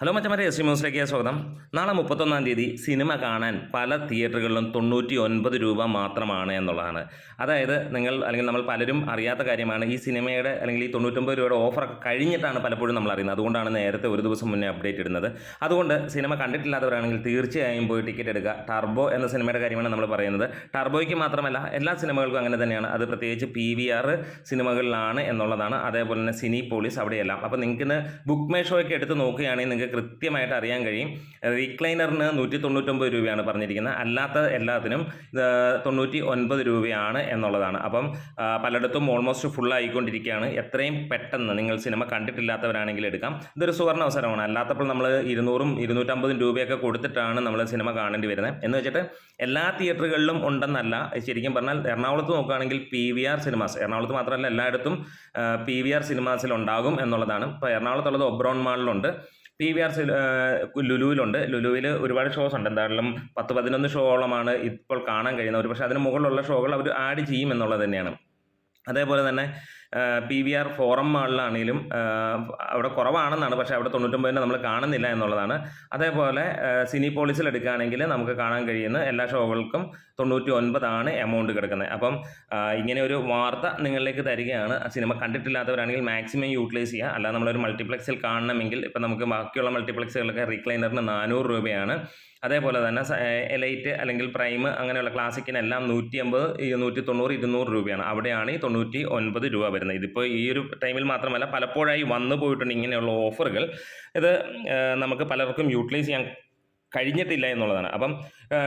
Hello മച്ചമാരെ S ന്യൂസിലേക്ക് സ്വാഗതം. നാളെ മുപ്പത്തൊന്നാം തീയതി സിനിമ കാണാൻ പല തിയേറ്ററുകളിലും തൊണ്ണൂറ്റി ഒൻപത് രൂപ മാത്രമാണ് എന്നുള്ളതാണ്. അതായത് നിങ്ങൾ അല്ലെങ്കിൽ നമ്മൾ പലരും അറിയാത്ത കാര്യമാണ് ഈ സിനിമയുടെ അല്ലെങ്കിൽ ഈ തൊണ്ണൂറ്റൊമ്പത് രൂപയുടെ ഓഫറൊക്കെ കഴിഞ്ഞിട്ടാണ് പലപ്പോഴും നമ്മൾ അറിയുന്നത്. അതുകൊണ്ടാണ് നേരത്തെ ഒരു ദിവസം മുന്നേ അപ്ഡേറ്റ് ഇടുന്നത്. അതുകൊണ്ട് സിനിമ കണ്ടിട്ടില്ലാത്തവരാണെങ്കിൽ തീർച്ചയായും പോയി ടിക്കറ്റ് എടുക്കുക. ടർബോ എന്ന സിനിമയുടെ കാര്യമാണ് നമ്മൾ പറയുന്നത്. ടർബോയ്ക്ക് മാത്രമല്ല എല്ലാ സിനിമകൾക്കും അങ്ങനെ തന്നെയാണ്. അത് പ്രത്യേകിച്ച് പി വി ആർ സിനിമകളിലാണ് എന്നുള്ളതാണ്. അതേപോലെ തന്നെ സിനി പോളീസ് അവിടെയെല്ലാം. അപ്പോൾ നിങ്ങൾക്ക് ബുക്ക് മേ ഷോയ്ക്ക് എടുത്ത് നോക്കുകയാണെങ്കിൽ നിങ്ങൾക്ക് കൃത്യമായിട്ട് അറിയാൻ കഴിയും. റീക്ലൈനറിന് നൂറ്റി തൊണ്ണൂറ്റൊമ്പത് രൂപയാണ് പറഞ്ഞിരിക്കുന്നത്. അല്ലാത്ത എല്ലാത്തിനും തൊണ്ണൂറ്റി ഒൻപത് രൂപയാണ് എന്നുള്ളതാണ്. അപ്പം പലയിടത്തും ഓൾമോസ്റ്റ് ഫുൾ ആയിക്കൊണ്ടിരിക്കുകയാണ്. എത്രയും പെട്ടെന്ന് നിങ്ങൾ സിനിമ കണ്ടിട്ടില്ലാത്തവരാണെങ്കിൽ എടുക്കാം. ഇതൊരു സുവർണ അവസരമാണ്. അല്ലാത്തപ്പോൾ നമ്മൾ ഇരുന്നൂറും ഇരുന്നൂറ്റമ്പതും രൂപയൊക്കെ കൊടുത്തിട്ടാണ് നമ്മൾ സിനിമ കാണേണ്ടി വരുന്നത്. എന്ന് വെച്ചിട്ട് എല്ലാ തിയേറ്ററുകളിലും ഉണ്ടെന്നല്ല ശരിക്കും പറഞ്ഞാൽ എറണാകുളത്ത് നോക്കുകയാണെങ്കിൽ പി വി ആർ സിനിമാസ് എറണാകുളത്ത് മാത്രമല്ല എല്ലായിടത്തും പി വി ആർ സിനിമാസിൽ ഉണ്ടാകും എന്നുള്ളതാണ്. ഇപ്പോൾ എറണാകുളത്തുള്ളത് ഒബ്രോൺ മാളിലുണ്ട്. പി വി ആർ ലുലുവിലുണ്ട്. ലുലുവിൽ ഒരുപാട് ഷോസ് ഉണ്ട്. എന്തായാലും പത്ത് പതിനൊന്ന് ഷോകളമാണ് ഇപ്പോൾ കാണാൻ കഴിയുന്നത്. ഒരു പക്ഷേ അതിന് മുകളിലുള്ള ഷോകൾ അവർ ആഡ് ചെയ്യും എന്നുള്ളത് തന്നെയാണ്. അതേപോലെ തന്നെ പി വി ആർ ഫോറം മാളിലാണെങ്കിലും അവിടെ കുറവാണെന്നാണ് പക്ഷേ അവിടെ തൊണ്ണൂറ്റൊമ്പതിന് നമ്മൾ കാണുന്നില്ല എന്നുള്ളതാണ്. അതേപോലെ സിനി പോളിസിൽ എടുക്കുകയാണെങ്കിൽ നമുക്ക് കാണാൻ കഴിയുന്ന എല്ലാ ഷോകൾക്കും തൊണ്ണൂറ്റി ഒൻപതാണ് എമൗണ്ട് കിടക്കുന്നത്. അപ്പം ഇങ്ങനെ ഒരു വാർത്ത നിങ്ങളിലേക്ക് തരികയാണ്. സിനിമ കണ്ടിട്ടില്ലാത്തവരാണെങ്കിൽ മാക്സിമം യൂട്ടിലൈസ് ചെയ്യുക. അല്ലാതെ നമ്മളൊരു മൾട്ടിപ്ലക്സിൽ കാണണമെങ്കിൽ ഇപ്പം നമുക്ക് ബാക്കിയുള്ള മൾട്ടിപ്ലക്സുകളൊക്കെ റീക്ലൈനറിന് നാനൂറ് രൂപയാണ്. അതേപോലെ തന്നെ എലൈറ്റ് അല്ലെങ്കിൽ പ്രൈം അങ്ങനെയുള്ള ക്ലാസിക്കിനെല്ലാം നൂറ്റി അമ്പത് നൂറ്റി തൊണ്ണൂറ് ഇരുന്നൂറ് രൂപയാണ്. അവിടെയാണ് ഈ തൊണ്ണൂറ്റി ഒൻപത് രൂപ വരുന്നത്. ഇതിപ്പോൾ ഈ ഒരു ടൈമിൽ മാത്രമല്ല പലപ്പോഴായി വന്നു പോയിട്ടുണ്ട് ഇങ്ങനെയുള്ള ഓഫറുകൾ ഇത് നമുക്ക് പലർക്കും യൂട്ടിലൈസ് ചെയ്യാൻ കഴിഞ്ഞിട്ടില്ല എന്നുള്ളതാണ്. അപ്പം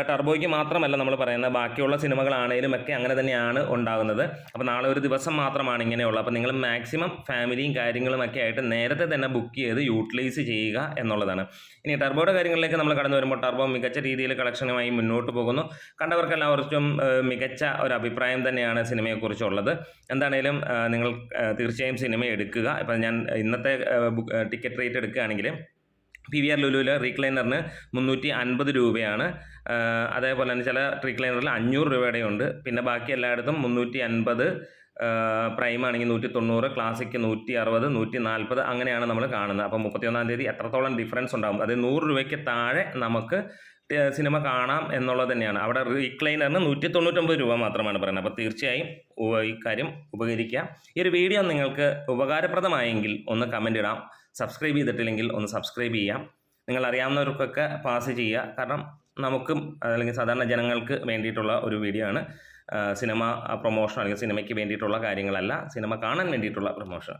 ടർബോയ്ക്ക് മാത്രമല്ല നമ്മൾ പറയുന്നത് ബാക്കിയുള്ള സിനിമകളാണേലും ഒക്കെ അങ്ങനെ തന്നെയാണ് ഉണ്ടാകുന്നത്. അപ്പോൾ നാളെ ഒരു ദിവസം മാത്രമാണ് ഇങ്ങനെയുള്ളത്. അപ്പോൾ നിങ്ങൾ മാക്സിമം ഫാമിലിയും കാര്യങ്ങളും ഒക്കെ ആയിട്ട് നേരത്തെ തന്നെ ബുക്ക് ചെയ്ത് യൂട്ടിലൈസ് ചെയ്യുക എന്നുള്ളതാണ്. ഇനി ടർബോയുടെ കാര്യങ്ങളിലേക്ക് നമ്മൾ കടന്നു വരുമ്പോൾ ടർബോ മികച്ച രീതിയിൽ കളക്ഷനുമായി മുന്നോട്ട് പോകുന്നു. കണ്ടവർക്കെല്ലാവർക്കും മികച്ച ഒരു അഭിപ്രായം തന്നെയാണ് സിനിമയെക്കുറിച്ചുള്ളത്. എന്താണേലും നിങ്ങൾ തീർച്ചയായും സിനിമ എടുക്കുക. ഇപ്പം ഞാൻ ഇന്നത്തെ ടിക്കറ്റ് റേറ്റ് എടുക്കുകയാണെങ്കിൽ പി വി ആർ ലുലുവിൽ റീക്ലൈനറിന് മുന്നൂറ്റി അൻപത് രൂപയാണ് അതേപോലെ തന്നെ ചില റീക്ലൈനറിൽ അഞ്ഞൂറ് രൂപയുടെ ഉണ്ട് പിന്നെ ബാക്കി എല്ലായിടത്തും മുന്നൂറ്റി അൻപത് പ്രൈം ആണെങ്കിൽ നൂറ്റി തൊണ്ണൂറ് ക്ലാസിക്ക് നൂറ്റി അറുപത് നൂറ്റി നാൽപ്പത് അങ്ങനെയാണ് നമ്മൾ കാണുന്നത്. അപ്പോൾ മുപ്പത്തിയൊന്നാം തീയതി എത്രത്തോളം ഡിഫറൻസ് ഉണ്ടാകും അത് നൂറ് രൂപയ്ക്ക് താഴെ നമുക്ക് സിനിമ കാണാം എന്നുള്ളത് തന്നെയാണ്. അവിടെ റീക്ലൈനറിന് നൂറ്റി തൊണ്ണൂറ്റൊമ്പത് രൂപ മാത്രമാണ് പറയുന്നത്. അപ്പോൾ തീർച്ചയായും ഈ കാര്യം ഈ ഒരു വീഡിയോ നിങ്ങൾക്ക് ഉപകാരപ്രദമായെങ്കിൽ ഒന്ന് കമന്റ് ഇടാം. സബ്സ്ക്രൈബ് ചെയ്തിട്ടില്ലെങ്കിൽ ഒന്ന് സബ്സ്ക്രൈബ് ചെയ്യാം. നിങ്ങൾ അറിയാവുന്നവർക്കൊക്കെ പാസ് ചെയ്യുക. കാരണം നമുക്കും അല്ലെങ്കിൽ സാധാരണ ജനങ്ങൾക്ക് വേണ്ടിയിട്ടുള്ള ഒരു വീഡിയോ ആണ്. സിനിമ പ്രൊമോഷൻ അല്ലെങ്കിൽ സിനിമയ്ക്ക് വേണ്ടിയിട്ടുള്ള കാര്യങ്ങളല്ല സിനിമ കാണാൻ വേണ്ടിയിട്ടുള്ള പ്രൊമോഷൻ